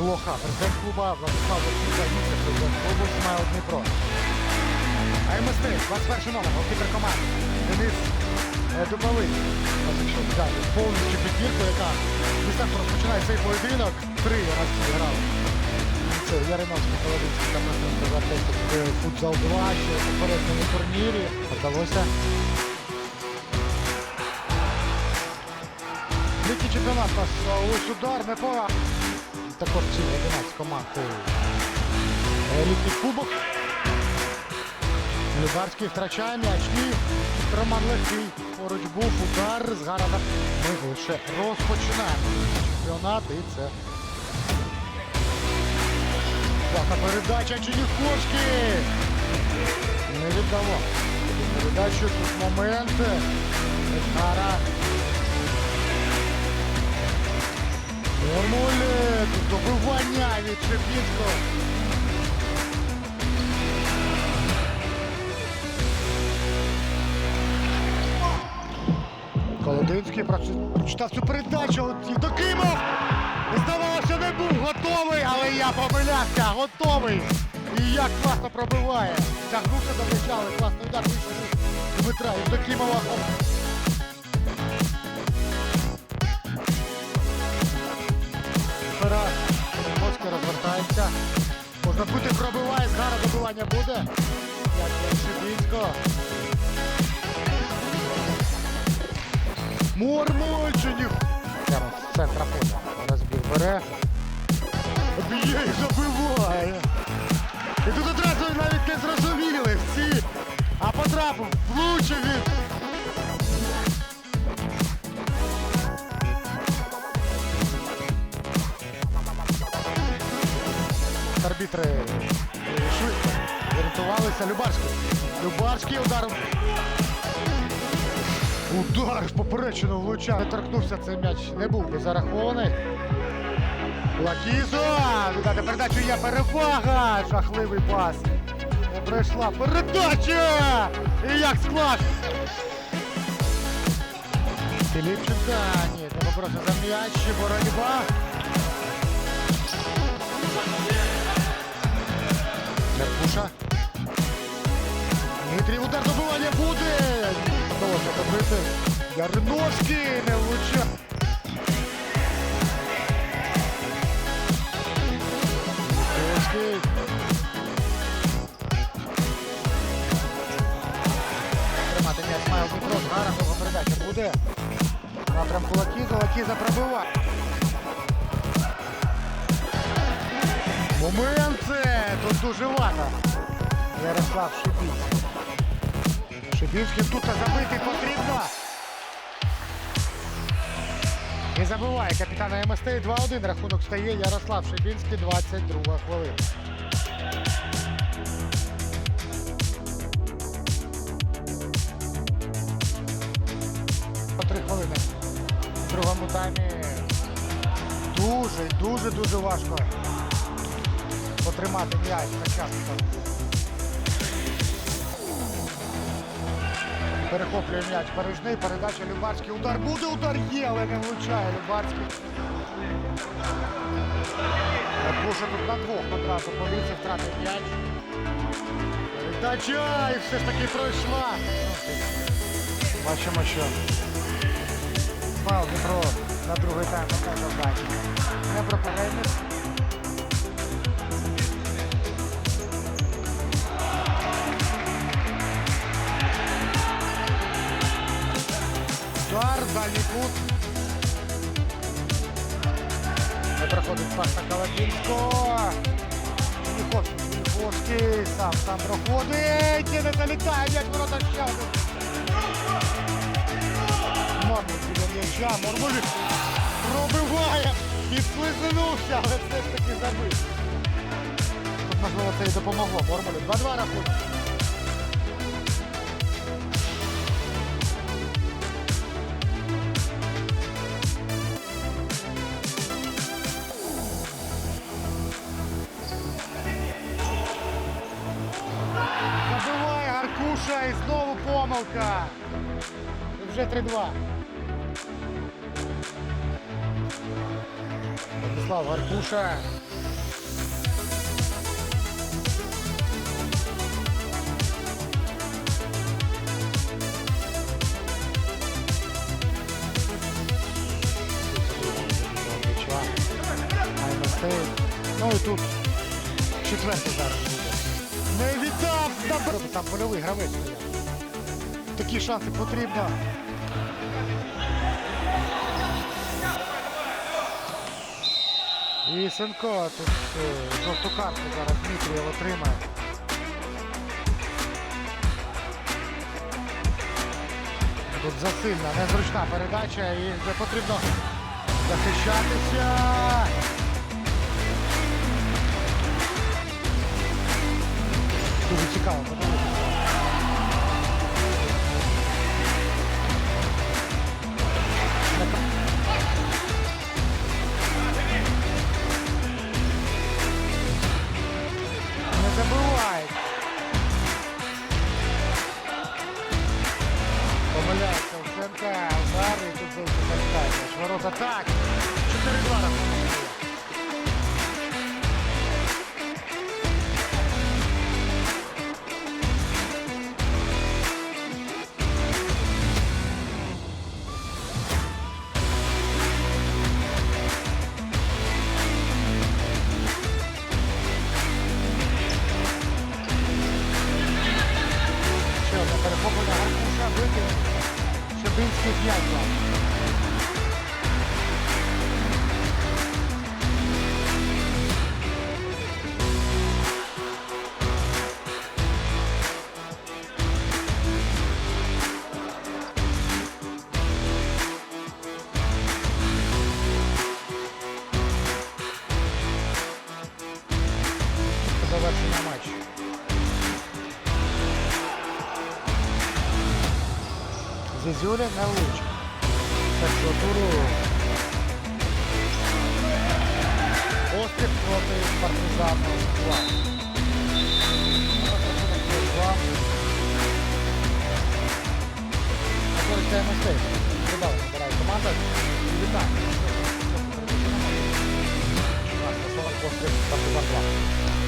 Блоха, президент клуба Владислав Васильович, президент клубу Смайл Дніпро. АМСТ, 21 номер, голкіпер команди. Денис е, Дубовий. Ось Якщо взяти повністю підбірку, яка містах розпочинає цей поєдинок. Три рази грали. Це Яриновський Колодинський та просто футзал 2, ще у попередньому турнірі. Вдалося Літній чемпіонат у нас ось удар не пора. Також ці 11 команд у літній кубок. Любарський втрачає м'яч. І Роман Легкий поруч був удар з Гарада. Ми лише розпочинаємо чемпіонат і це. Класна передача Черніховський. Не віддавав. Передачу тут момент. Гара. Нормулі, тут добивання від Шепінського. Колодинський прочи- прочитав цю передачу, от Євдокимов! Здавалося, не був готовий, але я помилявся, готовий. І як класно пробиває. Тягнувся до але класний удар вийшов Дмитра Євдокимова. Розвертається. Можна бути пробиває, з гара добивання буде. Як для Шибінського. Мурмульченів. Прямо з центра поля. Розбір бере. Б'є і забиває. І тут одразу навіть не зрозуміли всі. А потрапив, влучив він. Арбітри швидко. Любарський. Любарський удар. Удар поперечину влучав. Не торкнувся цей м'яч. Не був і зарахований. Лакізо! Віддати передачу є перевага! Жахливий пас. Не пройшла передача! І як склад! Філіпченка. Ні, треба просто за м'яч. Боротьба. Меркуша. Дмитрій удар добивання буде. Вдалося добити. Ярновський не. Ярновський. Тримати м'яч має Дмитро. Довга передача буде. Напрямку Лакіза. Лакіза пробиває. Дуже вата. Ярослав Шибінський. Шибінський тут забити потрібно. Не забуває капітана МСТ 2-1. Рахунок стає Ярослав Шибінський, 22 хвилина. Три хвилини. В другому таймі дуже, дуже, дуже важко потримати м'яч на час. Перехоплює м'яч Бережний, передача Любарський. Удар буде, удар є, але не влучає Любарський. Пуша тут на двох одразу поліція втратив м'яч. Передача і все ж таки пройшла. Бачимо, що Смайл Дніпро на другий тайм на завдання. Не пропагаємо. Удар, дальній кут. Не проходить пас на Калатинського. Ніховський, Ніховський, сам, сам проходить. І не залітає, м'яч ворота ще один. Мормур біля м'яча, Мормуль пробиває. Підслизнувся, але все ж таки забив. Тут, можливо, це і допомогло. Мормулю 2-2 рахунок. Забиває Аркуша і знову помилка. І вже 3-2. Владислав Гаркуша. Аймастей. Ну і тут Там, польовий гравець. стояв. Такі шанси потрібно. І Сенко тут е, жовту картку зараз Дмитрієв отримає. Тут засильна, незручна передача і вже потрібно захищатися. Дуже цікаво так. 4-2 рахунок. Ще одне перехоплення Гаркуша, викинув. Вам. фізюри не лучше. Температуру. Острів проти партизану 2. Который це МСТ. Ребята, вторая команда. Вітаю. Острів партизан 2.